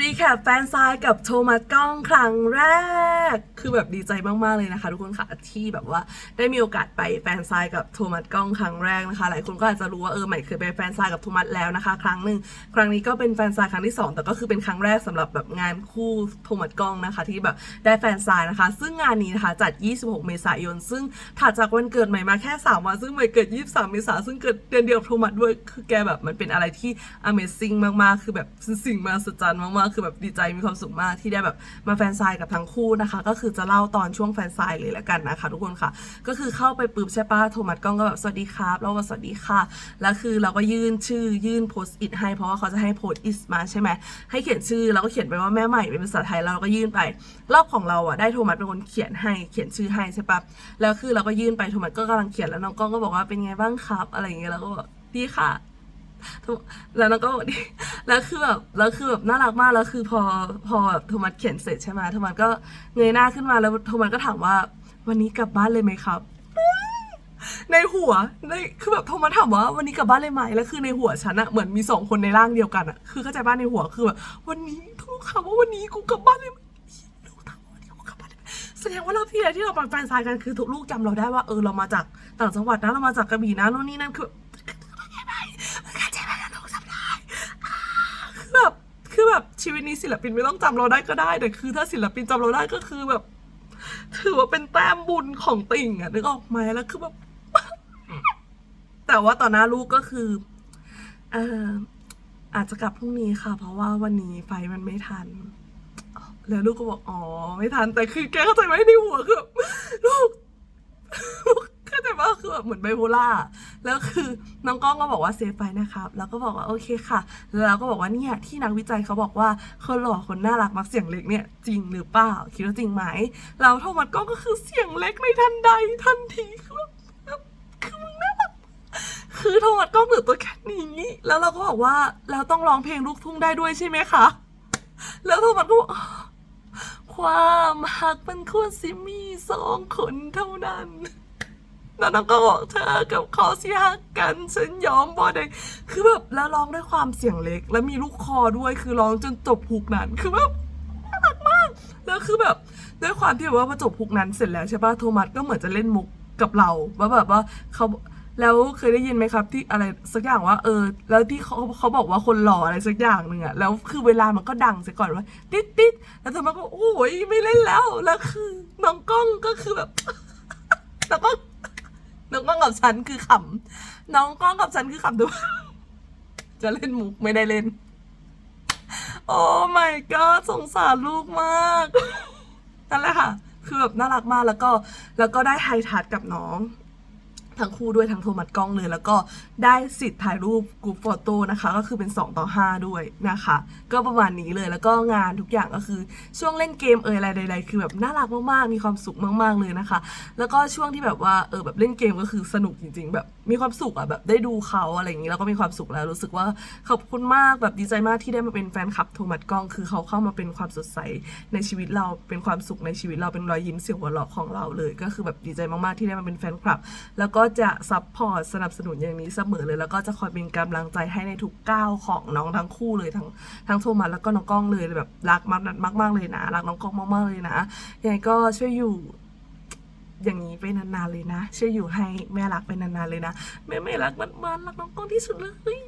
รีแคปแฟนซายกับโทมัสกล้องครั้งแรก คือแบบดีใจมากๆเลยนะคะ ทุกคนค่ะที่แบบว่าได้มีโอกาสไปแฟนซายกับโทมัสกล้องครั้งแรกนะคะ หลายคนก็อาจจะรู้ว่าเออใหม่เคยไปแฟนซายกับโทมัสแล้วนะคะ ครั้งหนึ่งครั้งนี้ก็เป็นแฟนซายครั้งที่สองแต่ก็คือเป็นครั้งแรกสำหรับแบบงานคู่โทมัสกล้องนะคะ ที่แบบได้แฟนซายนะคะ ซึ่งงานนี้นะคะจัด 26 เมษายน ซึ่งถัดจากวันเกิดใหม่มาแค่3วันซึ่งใหม่เกิด 23 เมษายนซึ่งเกิดเดือนเดียวกับโทมัสด้วยคือแกแบบมันเป็นอะไรที่ Amazing มากๆ คือแบบสิ่งมหัศจรรย์มากๆคือแบบดีใจมีความสุขมากที่ได้แบบมาแฟนไซน์กับทั้งคู่นะคะ ก็คือจะเล่าตอนช่วงแฟนไซน์เลยละกันนะคะ ทุกคนค่ะ ก็คือเข้าไปปุ๊บใช่ปะโทมัสก้องก็แบบสวัสดีครับแล้วก็สวัสดีค่ะ แล้วคือเราก็ยื่นชื่อยื่นโพสต์อิทให้เพราะว่าเขาจะให้โพสต์อิทมาใช่ไหมให้เขียนชื่อแล้วก็เขียนไปว่าแม่ใหม่เป็นภาษาไทยแล้วเราก็ยื่นไป รอบของเราอะได้โทมัสเป็นคนเขียนให้เขียนชื่อให้ใช่ปะแล้วคือเราก็ยื่นไปโทมัสก็กำลังเขียนแล้วน้องก้องก็บอกว่าเป็นไงบ้างครับ อะไรอย่างเงี้ยแล้วก็บอกดีค่ะแล้วน้องก็บอกดิ แล้วคือแบบแล้วคือแบบน่ารักมากแล้วคือพอพอแบบโทมัสเขียนเสร็จใช่ไหมโทมัสก็เงยหน้าขึ้นมาแล้วโทมัสก็ถามว่า วันนี้กลับบ้านเลยไหมครับ ในหัวในคือแบบโทมัสถามว่าวันนี้กลับบ้านเลยไหมแล้วคือในหัวฉันอะเหมือนมีสองคนในร่างเดียวกันอะคือเข้าใจบ้านในหัวคือแบบวันนี้ทุกคำว่าวันนี้กูกลับบ้านเลยไหมลูกถามว่าวันนี้กูกลับบ้านเลยไหมแสดงว่ารอบที่แล้วที่เราเป็นแฟนซายกันคือทุกลูกจำเราได้ว่าเออเรามาจากต่างจังหวัดนะเรามาจากกระบี่นะโน่นนี่นั่นคือเข้าใจไหมเราจำได้ คือแบบ คือแบบชีวิตนี้ศิลปินไม่ต้องจำเราได้ก็ได้ แต่คือถ้าศิลปินจำเราได้ก็คือแบบ ถือว่าเป็นแต้มบุญของติ่งอะนึกออกไหมแล้วคือแบบ แต่ว่าต่อหน้าลูกก็คือเอออาจจะกลับพรุ่งนี้ค่ะ เพราะว่าวันนี้ไฟมันไม่ทัน แล้วลูกก็บอกอ๋อไม่ทัน แต่คือแกเข้าใจไหมในหัวคือลูกลูกเข้าใจว่าคือแบบเหมือนไบโพล่า แล้วคือน้องก้องก็บอกว่าเซฟไปนะครับแล้วก็บอกว่าโอเคค่ะ แล้วเราก็บอกว่าเนี่ยที่นักวิจัยเขาบอกว่าคนหล่อคนน่ารักมักเสียงเล็กเนี่ยจริงหรือเปล่าคิดว่าจริงไหมเราโทมัสก้องก็คือเสียงเล็กในทันใดทันทีคือแบบคือมึงน่ารักคือโทมัสกล้องเหลือตัวแค่นี้แล้วเราก็บอกว่าเราต้องร้องเพลงลูกทุ่งได้ด้วยใช่ไหมคะแล้วโทมัสก็บอกความหักมันควรสิมีสองคนเท่านั้น แล้วน้องก็บอกเธอกับเขาสิหักกัน ฉันยอมบ่ได้คือแบบแล้วร้องด้วยความเสียงเล็ก แล้วมีลูกคอด้วยคือร้องจนจบฮุกนั้นคือแบบน่ารักมาก แล้วคือแบบด้วยความที่แบบว่าพอจบฮุกนั้นเสร็จแล้วใช่ป่ะโทมัสก็เหมือนจะเล่นมุกกับเราว่าแบบว่าเขาแล้วเคยได้ยินไหมครับ ที่อะไรสักอย่างว่าเออ แล้วที่เขาเขาบอกว่าคนหล่ออะไรสักอย่างหนึ่งอะแล้วคือเวลามันก็ดังเสียก่อนว่าติดติ๊ดแล้วโทมัสก็โอ้ยไม่เล่นแล้วแล้วคือน้องกล้องก็คือแบบ แล้วก็ น้องกล้องกับฉันคือขำน้องกล้องกับฉันคือขำดู จะเล่นมุกไม่ได้เล่น โอ้ my god สงสารลูกมากนั่นแหละค่ะ คือแบบน่ารักมากแล้วก็แล้วก็ได้ไฮทัชกับน้อง ทั้งคู่ด้วยทั้งโทมัสกล้องเลย แล้วก็ได้สิทธิ์ถ่ายรูปกรุ๊ปโฟโต้นะคะ ก็คือเป็น 2 ต่อ 5 ด้วยนะคะ ก็ประมาณนี้เลยแล้วก็งานทุกอย่างก็คือช่วงเล่นเกมเอยอะไรใด ๆ คือแบบน่ารักมากๆ มีความสุขมาก ๆเลยนะคะ แล้วก็ช่วงที่แบบว่าเออแบบเล่นเกมก็คือสนุกจริง ๆ แบบมีความสุขอะแบบได้ดูเขาอะไรอย่างนี้แล้วก็มีความสุขแล้วรู้สึกว่าขอบคุณมากแบบดีใจมากที่ได้มาเป็นแฟนคลับโทมัสกล้อง คือเขาเข้ามาเป็นความสดใสในชีวิตเราเป็นความสุขในชีวิตเราเป็นรอยยิ้มเสียงหัวเราะของเราเลย ก็คือแบบดีใจมากๆที่ได้มาเป็นแฟนคลับ แล้วก็จะซัพพอร์ตสนับสนุนอย่างนี้เสมอเลย แล้วก็จะคอยเป็นกำลังใจให้ในทุกก้าวของน้องทั้งคู่เลยทั้งทั้งโทมัสแล้วก็น้องกล้องเลยแบบรักมากมากมากๆเลยนะรักน้องกล้องมากๆเลยนะยังไงก็ช่วยอยู่อย่างนี้ไปนานๆเลยนะช่วยอยู่ให้แม่รักไปนานๆเลยนะแม่ไม่รักมันมันรักน้องกล้องที่สุดเลย